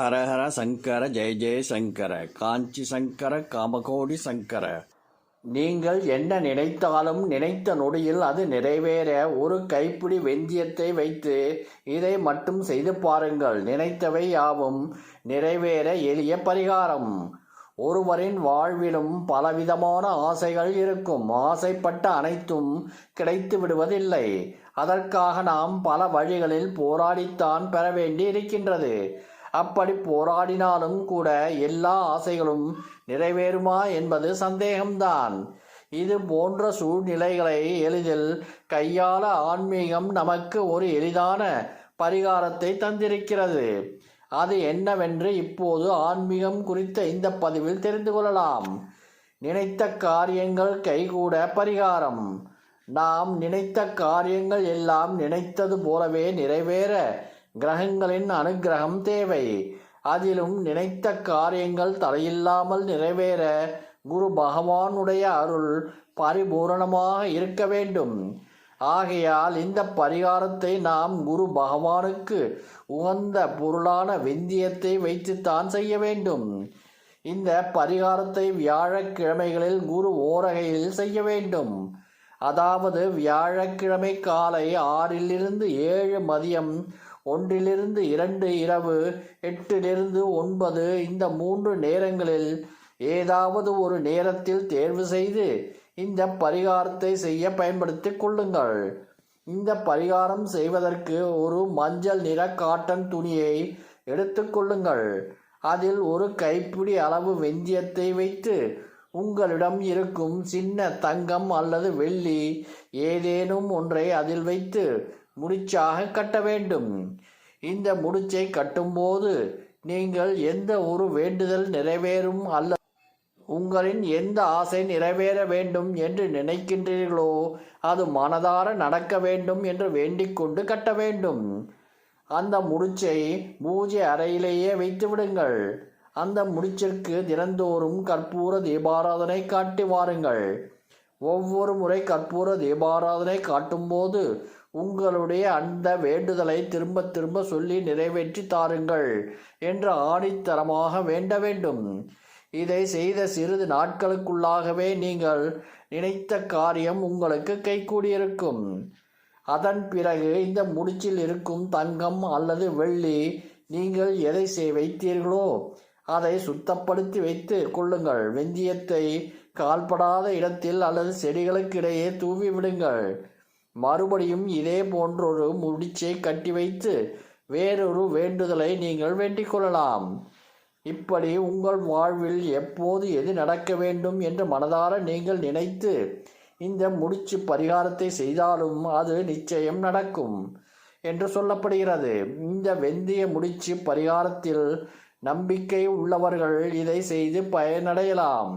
ஹரஹர சங்கர ஜெய ஜெய சங்கர காஞ்சி சங்கர காமகோடி சங்கர. நீங்கள் என்ன நினைத்தாலும் நினைத்த நொடியில் அது நிறைவேற ஒரு கைப்பிடி வெந்தியத்தை வைத்து இதை மட்டும் செய்து பாருங்கள். நினைத்தவை யாவும் நிறைவேற எளிய பரிகாரம். ஒருவரின் வாழ்விலும் பலவிதமான ஆசைகள் இருக்கும். ஆசைப்பட்ட அனைத்தும் கிடைத்து விடுவதில்லை. அதற்காக நாம் பல வழிகளில் போராடித்தான் பெற வேண்டி இருக்கின்றது அப்படி போராடினாலும் கூட எல்லா ஆசைகளும் நிறைவேறுமா என்பது சந்தேகம்தான். இது போன்ற சூழ்நிலைகளை எளிதில் கையாள ஆன்மீகம் நமக்கு ஒரு எளிதான பரிகாரத்தை தந்திருக்கிறது. அது என்னவென்று இப்போது ஆன்மீகம் குறித்த இந்த பதிவில் தெரிந்து கொள்ளலாம். நினைத்த காரியங்கள் கைகூட பரிகாரம். நாம் நினைத்த காரியங்கள் எல்லாம் நினைத்தது போலவே நிறைவேற கிரகங்களின் அனுக்கிரகம் தேவை. அதிலும் நினைத்த காரியங்கள் தலையில்லாமல் நிறைவேற குரு பகவானுடைய அருள் பரிபூரணமாக இருக்க வேண்டும். ஆகையால் இந்த பரிகாரத்தை நாம் குரு பகவானுக்கு உகந்த பொருளான வெந்தியத்தை வைத்துத்தான் செய்ய வேண்டும். இந்த பரிகாரத்தை வியாழக்கிழமைகளில் குரு ஓரகையில் செய்ய வேண்டும். அதாவது வியாழக்கிழமை காலை ஆறிலிருந்து ஏழு மதியம் ஒன்றிலிருந்து இரண்டு இரவு எட்டிலிருந்து ஒன்பது இந்த மூன்று நேரங்களில் ஏதாவது ஒரு நேரத்தில் தேர்வு செய்து இந்த பரிகாரத்தை செய்ய பயன்படுத்திக் கொள்ளுங்கள். இந்த பரிகாரம் செய்வதற்கு ஒரு மஞ்சள் நிற காட்டன் துணியை எடுத்துக்கொள்ளுங்கள் அதில் ஒரு கைப்பிடி அளவு வெந்தியத்தை வைத்து உங்களிடம் இருக்கும் சின்ன தங்கம் அல்லது வெள்ளி ஏதேனும் ஒன்றை அதில் வைத்து முடிச்சாக கட்ட வேண்டும். இந்த முடிச்சை கட்டும்போது நீங்கள் எந்த ஒரு வேண்டுதல் நிறைவேறும் அல்ல. உங்களின் எந்த ஆசை நிறைவேற வேண்டும் என்று நினைக்கின்றீர்களோ அது மனதார நடக்க வேண்டும் என்று வேண்டிக்கொண்டு கட்ட வேண்டும். அந்த முடிச்சை பூஜை அறையிலேயே வைத்து விடுங்கள். அந்த முடிச்சிற்கு தினந்தோறும் கற்பூர தீபாராதனை காட்டி வாருங்கள். ஒவ்வொரு முறை கற்பூர தீபாராதனை காட்டும்போது உங்களுடைய அந்த வேண்டுதலை திரும்ப திரும்ப சொல்லி நிறைவேற்றி தாருங்கள் என்று ஆணித்தரமாக வேண்ட வேண்டும். இதை செய்த சிறிது நாட்களுக்குள்ளாகவே நீங்கள் நினைத்த காரியம் உங்களுக்கு கைகூடியிருக்கும். அதன் பிறகு இந்த முடிச்சில் இருக்கும் தங்கம் அல்லது வெள்ளி நீங்கள் எதை செய் வைத்தீர்களோ அதை சுத்தப்படுத்தி வைத்து கொள்ளுங்கள். வெந்தியத்தை கால்படாத இடத்தில் அல்லது செடிகளுக்கிடையே தூவி விடுங்கள். மறுபடியும் இதே போன்றொரு முடிச்சை கட்டி வைத்து வேறொரு வேண்டுதலை நீங்கள் வேண்டிக் கொள்ளலாம். இப்படி உங்கள் வாழ்வில் எப்போது எது நடக்க வேண்டும் என்று மனதார நீங்கள் நினைத்து இந்த முடிச்சு பரிகாரத்தை செய்தாலும் அது நிச்சயம் நடக்கும் என்று சொல்லப்படுகிறது. இந்த வெந்தய முடிச்சு பரிகாரத்தில் நம்பிக்கை உள்ளவர்கள் இதை செய்து பயனடையலாம்.